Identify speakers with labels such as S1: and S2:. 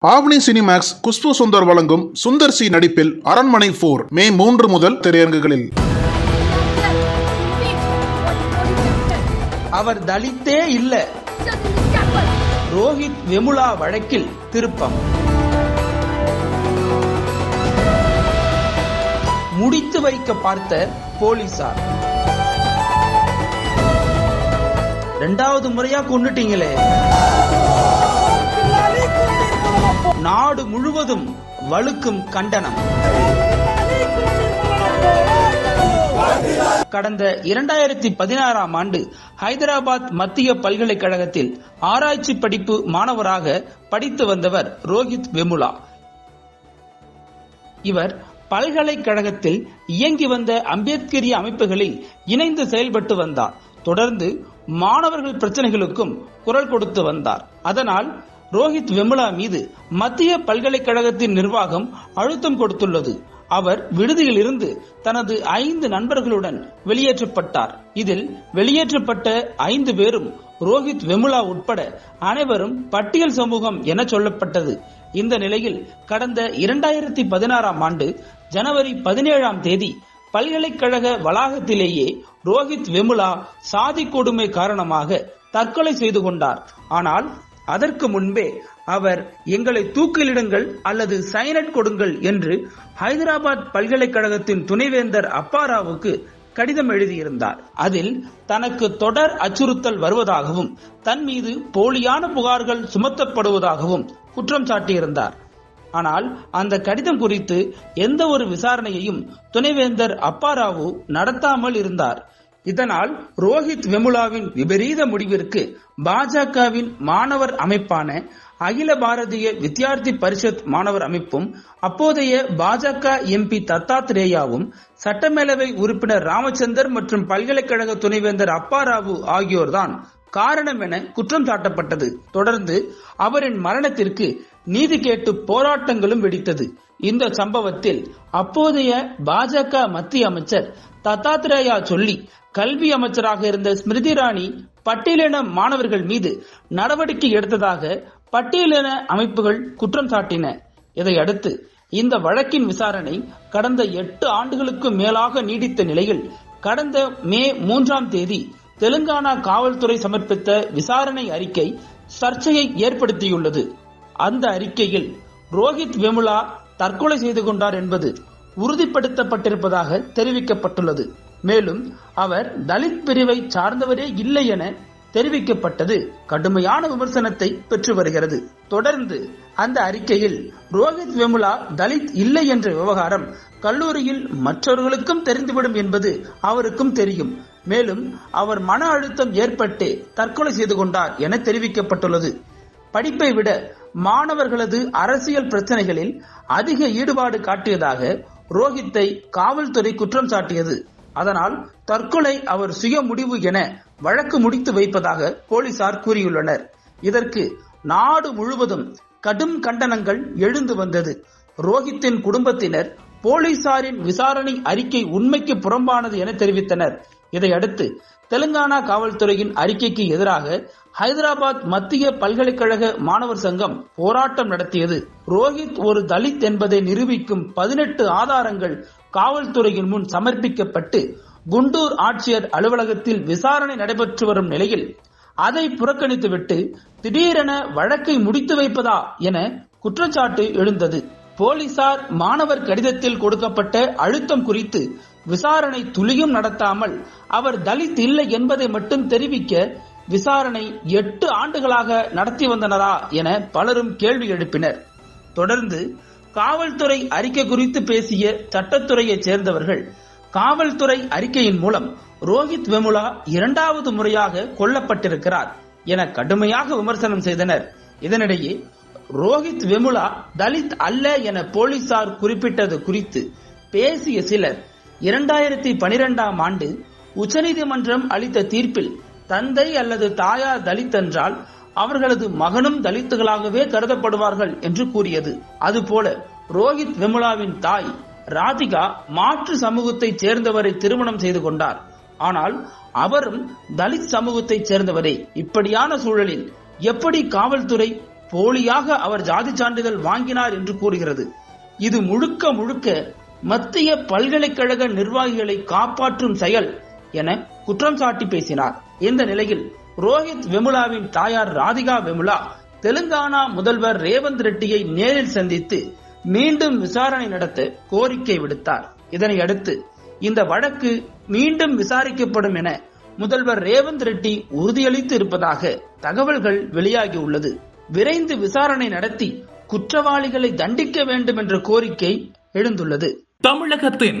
S1: ஆவணி Cinemax Khushbu Sundar வழங்கும் Sundar C நடிப்பில் அரண்மனை போர் மே மூன்று முதல் திரையரங்குகளில்.
S2: அவர் தலித்தே இல்ல. ரோஹித் வெமுலா வழக்கில் திருப்பம். முடித்து வைக்க பார்த்த போலீசார். ரெண்டாவது முறையா கொண்டுட்டீங்களே. நாடு முழுவதும் வலுக்கும் கண்டனம். கடந்த இரண்டாயிரத்தி பதினாறாம் ஆண்டு ஹைதராபாத் மத்திய பல்கலைக்கழகத்தில் ஆராய்ச்சி படிப்பு மாணவராக படித்து வந்தவர் ரோஹித் வெமுலா. இவர் பல்கலைக்கழகத்தில் இயங்கி வந்த அம்பேத்கரிய அமைப்புகளில் இணைந்து செயல்பட்டு வந்தார். தொடர்ந்து மாணவர்கள் பிரச்சனைகளுக்கும் குரல் கொடுத்து வந்தார். அதனால் ரோஹித் வெமுலா மீது மத்திய பல்கலைக்கழகத்தின் நிர்வாகம் அழுத்தம் கொடுத்துள்ளது. அவர் விடுதியில் இருந்து தனது ஐந்து நண்பர்களுடன் வெளியேற்றப்பட்டார். இதில் வெளியேற்றப்பட்ட ஐந்து பேரும் ரோஹித் வெமுலா உட்பட அனைவரும் பட்டியல் சமூகம் என சொல்லப்பட்டது. இந்த நிலையில் கடந்த இரண்டாயிரத்தி பதினாறாம் ஆண்டு ஜனவரி பதினேழாம் தேதி பல்கலைக்கழக வளாகத்திலேயே ரோஹித் வெமுலா சாதி கொடுமை காரணமாக தற்கொலை செய்து கொண்டார். ஆனால் அதற்கு முன்பே அவர் எங்களை தூக்கிலிடுங்கள் அல்லது சைனட் கொடுங்கள் என்று ஹைதராபாத் பல்கலைக்கழகத்தின் துணைவேந்தர் அப்பாராவுக்கு கடிதம் எழுதியிருந்தார். அதில் தனக்கு தொடர் அச்சுறுத்தல் வருவதாகவும் தன் மீது போலியான புகார்கள் சுமத்தப்படுவதாகவும் குற்றம் சாட்டியிருந்தார். ஆனால் அந்த கடிதம் குறித்து எந்த ஒரு விசாரணையையும் துணைவேந்தர் அப்பாராவு நடத்தாமல் இருந்தார். இதனால் ரோஹித் வெமுலாவின் விபரீத முடிவிற்கு பாஜகவின் மாணவர் அமைப்பான அகில பாரதிய வித்யார்த்தி பரிஷத் மாணவர் அமைப்பும் அப்போதைய பாஜக எம்பி தத்தாத்ரேயாவும் சட்டமேலவை உறுப்பினர் ராமச்சந்தர் மற்றும் பல்கலைக்கழக துணைவேந்தர் அப்பாராவு ஆகியோர்தான் காரணம் என குற்றம் சாட்டப்பட்டது. தொடர்ந்து அவரின் மரணத்திற்கு நீதி கேட்டு போராட்டங்களும் வெடித்தது. இந்த சம்பவத்தில் அப்போதைய பாஜக மத்திய அமைச்சர் தத்தாத்ரேயா சொல்லி கல்வி அமைச்சராக இருந்த ஸ்மிருதி இராணி பட்டியலின மாணவர்கள் மீது நடவடிக்கை எடுத்ததாக பட்டியலின அமைப்புகள் குற்றம் சாட்டின. இதையடுத்து இந்த வழக்கின் விசாரணை கடந்த எட்டு ஆண்டுகளுக்கு மேலாக நீடித்த நிலையில் கடந்த மே மூன்றாம் தேதி தெலுங்கானா காவல்துறை சமர்ப்பித்த விசாரணை அறிக்கை சர்ச்சையை ஏற்படுத்தியுள்ளது. அந்த அறிக்கையில் ரோஹித் வெமுலா தற்கொலை செய்து கொண்டார் என்பது உறுதிப்படுத்தப்பட்டிருப்பதாக தெரிவிக்கப்பட்டுள்ளது. மேலும் அவர் தலித் பிரிவை சார்ந்தவரே இல்லை என தெரிவிக்கப்பட்டது. கடுமையான விமர்சனத்தை பெற்று வருகிறது. தொடர்ந்து அந்த அறிக்கையில் ரோஹித் வெமுலா தலித் இல்லை என்ற விவகாரம் கல்லூரியில் மற்றவர்களுக்கும் தெரிந்துவிடும் என்பது அவருக்கும் தெரியும். மேலும் அவர் மன அழுத்தம் ஏற்பட்டு தற்கொலை செய்து கொண்டார் என தெரிவிக்கப்பட்டுள்ளது. படிப்பை விட மாணவர்களது அரசியல் பிரச்சனைகளில் அதிக ஈடுபாடு காட்டியதாக ரோஹித்தை காவல்துறை குற்றம் சாட்டியது. அதனால் தற்கொலை அவர் சுய முடிவு என வழக்கு முடித்து வைப்பதாக போலீசார் கூறியுள்ளனர். இதற்கு நாடு முழுவதும் கடும் கண்டனங்கள் எழுந்து வந்தது. ரோஹித்தின் குடும்பத்தினர் போலீசாரின் விசாரணை அறிக்கை உண்மைக்கு புறம்பானது என தெரிவித்தனர். இதையடுத்து தெலுங்கானா காவல்துறையின் அறிக்கைக்கு எதிராக ஹைதராபாத் மத்திய பல்கலைக்கழக மாணவர் சங்கம் போராட்டம் நடத்தியது. ரோஹித் ஒரு தலித் என்பதை நிரூபிக்கும் பதினெட்டு ஆதாரங்கள் காவல்துறையின் முன் சமர்ப்பிக்கப்பட்டு குண்டூர் ஆட்சியர் அலுவலகத்தில் விசாரணை நடைபெற்று வரும் நிலையில் அதை புறக்கணித்துவிட்டு திடீரென வழக்கை முடித்து வைப்பதா என குற்றச்சாட்டு எழுந்தது. போலீசார் மாணவர் கடிதத்தில் கொடுக்கப்பட்ட அழுத்தம் குறித்து விசாரணை துளியும் நடத்தாமல் அவர் தலித் இல்லை என்பதை மட்டும் தெரிவிக்க விசாரணை எட்டு ஆண்டுகளாக நடத்தி வந்தனரா என பலரும் கேள்வி எழுப்பினர். தொடர்ந்து காவல்துறை அறிக்கை குறித்து பேசிய சட்டத்துறையைச் சேர்ந்தவர்கள் காவல்துறை அறிக்கையின் மூலம் ரோஹித் வெமுலா இரண்டாவது முறையாக கொல்லப்பட்டிருக்கிறார் என கடுமையாக விமர்சனம் செய்தனர். இதனிடையே ரோஹித் வெமுலா தலித் அல்ல என போலீசார் குறிப்பிட்டது குறித்து பேசிய சிலர் இரண்டாயிரத்தி பனிரெண்டாம் ஆண்டு உச்சநீதிமன்றம் அளித்த தீர்ப்பில் தந்தை அல்லது தாயார் தலித் என்றால் அவர்களது மகனும் தலித்துகளாகவே கருதப்படுவார்கள் என்று கூறியது. அதுபோல ரோஹித் விமலாவின் தாய் ராதிகா மாற்று சமூகத்தைச் சேர்ந்தவரை திருமணம் செய்து கொண்டார். ஆனால் அவரும் தலித் சமூகத்தைச் சேர்ந்தவரே. இப்படியான சூழலில் எப்படி காவல்துறை போலியாக அவர் ஜாதி சான்றிதழ் வாங்கினார் என்று கூறுகிறது. இது முழுக்க முழுக்க மத்திய பல்கலைக்கழக நிர்வாகிகளை காப்பாற்றும் செயல் என குற்றம் சாட்டி பேசினார். இந்த நிலையில் ரோஹித் வெமுலாவின் தாயார் ராதிகா வெமுலா தெலுங்கானா முதல்வர் ரேவந்த் ரெட்டியை நேரில் சந்தித்து மீண்டும் விசாரணை நடத்த கோரிக்கை விடுத்தார். இதனை அடுத்து இந்த வழக்கு மீண்டும் விசாரிக்கப்படும் என முதல்வர் ரேவந்த் ரெட்டி உறுதியளித்து இருப்பதாக தகவல்கள் வெளியாகியுள்ளது விரைந்து விசாரணை நடத்தி குற்றவாளிகளை தண்டிக்க வேண்டும் என்ற கோரிக்கை எழுந்துள்ளது.
S3: தமிழகத்தின்